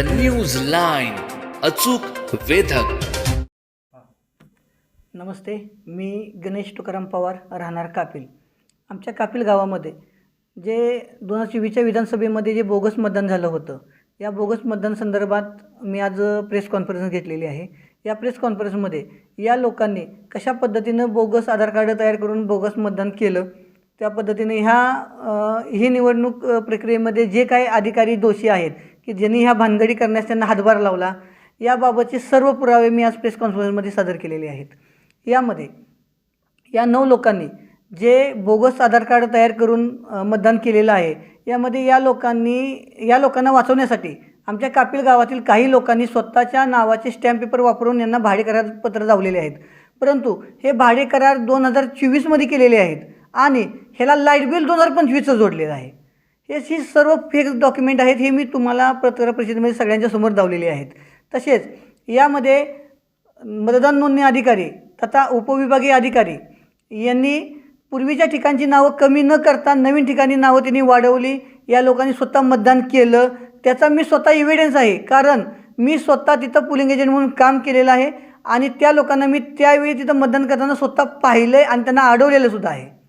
The news line अचूक वेधक. नमस्ते मी गणेश तुकाराम पवार राहणार कापिल. आमच्या कापिल गावामध्ये जे दोन हजार चोवीसच्या विधानसभेमध्ये जे बोगस मतदान झालं होतं या बोगस मतदान संदर्भात मी आज प्रेस कॉन्फरन्स घेतलेली आहे. या प्रेस कॉन्फरन्समध्ये या लोकांनी कशा पद्धतीनं बोगस आधार कार्ड तयार करून बोगस मतदान केलं त्या पद्धतीने ह्या ही निवडणूक प्रक्रियेमध्ये जे काही अधिकारी दोषी आहेत की ज्यांनी ह्या भानगडी करण्यास त्यांना हातभार लावला याबाबतचे सर्व पुरावे मी आज प्रेस कॉन्फरन्समध्ये सादर केलेले आहेत. यामध्ये या नऊ लोकांनी जे बोगस आधार कार्ड तयार करून मतदान केलेलं आहे यामध्ये या लोकांनी या लोकांना वाचवण्यासाठी आमच्या कापिल गावातील काही लोकांनी स्वतःच्या नावाचे स्टॅम्प पेपर वापरून यांना भाडेकरार पत्र लावलेले आहेत. परंतु हे भाडे करार दोन हजार चोवीसमध्ये केलेले आहेत आणि ह्याला लाइट बिल दोन हजार पंचवीसचं जोडलेलं आहे. हे ही सर्व फेक डॉक्युमेंट आहेत हे मी तुम्हाला पत्रकार परिषदेमध्ये सगळ्यांच्या समोर धावलेले आहेत. तसेच यामध्ये मतदान नोंदणी अधिकारी तथा उपविभागीय अधिकारी यांनी पूर्वीच्या ठिकाणची नावं कमी न करता नवीन ठिकाणी नावं त्यांनी वाढवली. या लोकांनी स्वतः मतदान केलं. त्याचा मी स्वतः इव्हिडन्स आहे. कारण मी स्वतः तिथं पुलिंग एजंट म्हणून काम केलेलं आहे आणि त्या लोकांना मी त्यावेळी तिथं मतदान करताना स्वतः पाहिलं आहे आणि त्यांना अडवलेलं सुद्धा आहे.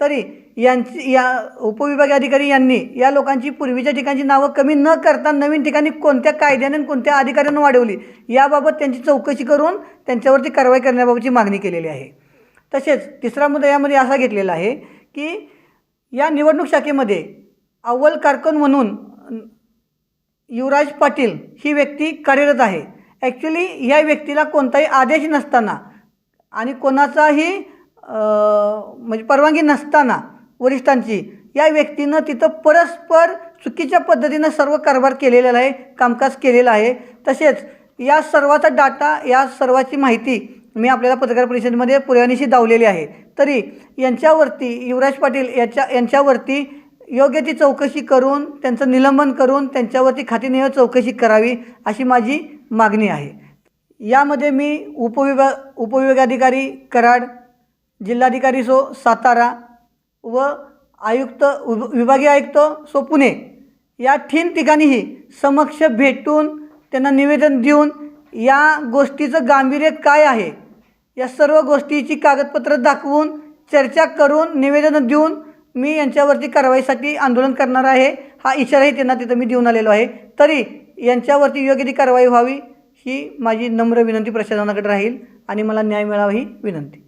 तरी यांची या उपविभागीय अधिकारी यांनी या लोकांची पूर्वीच्या ठिकाणची नावं कमी न करता नवीन ठिकाणी कोणत्या कायद्याने आणि कोणत्या अधिकाऱ्यानं वाढवली याबाबत त्यांची चौकशी करून त्यांच्यावरती कारवाई करण्याबाबतची मागणी केलेली आहे. तसेच तिसरा मुद्दा यामध्ये असा घेतलेला आहे की या निवडणूक शाखेमध्ये अव्वल कारकून म्हणून युवराज पाटील ही व्यक्ती कार्यरत आहे. ॲक्च्युली ह्या व्यक्तीला कोणताही आदेश नसताना आणि कोणाचाही म्हणजे परवानगी नसताना वरिष्ठांची या व्यक्तीनं तिथं परस्पर चुकीच्या पद्धतीनं सर्व कारभार केलेला आहे कामकाज केलेलं आहे. तसेच या सर्वाचा डाटा या सर्वाची माहिती मी आपल्याला पत्रकार परिषदेमध्ये पुराव्यानिशी दावलेली आहे. तरी यांच्यावरती युवराज पाटील याच्या यांच्यावरती योग्य ती चौकशी करून त्यांचं निलंबन करून त्यांच्यावरती खातीनिहाय चौकशी करावी अशी माझी मागणी आहे. यामध्ये मी उपविभाग उपविभागाधिकारी कराड जिल्हाधिकारी सो सातारा व आयुक्त विभागीय आयुक्त सो पुणे. या तीन ठिकाणीही समक्ष भेटून त्यांना निवेदन देऊन या गोष्टीचं गांभीर्य काय आहे? या सर्व गोष्टीची कागदपत्र दाखवून चर्चा करून निवेदन देऊन मी यांच्यावरती कारवाईसाठी आंदोलन करणार आहे हा इशाराही त्यांना तिथं मी देऊन आलेलो आहे. तरी यांच्यावरती योग्य ती कारवाई व्हावी ही माझी नम्र विनंती प्रशासनाकडे राहील आणि मला न्याय मिळावा ही विनंती.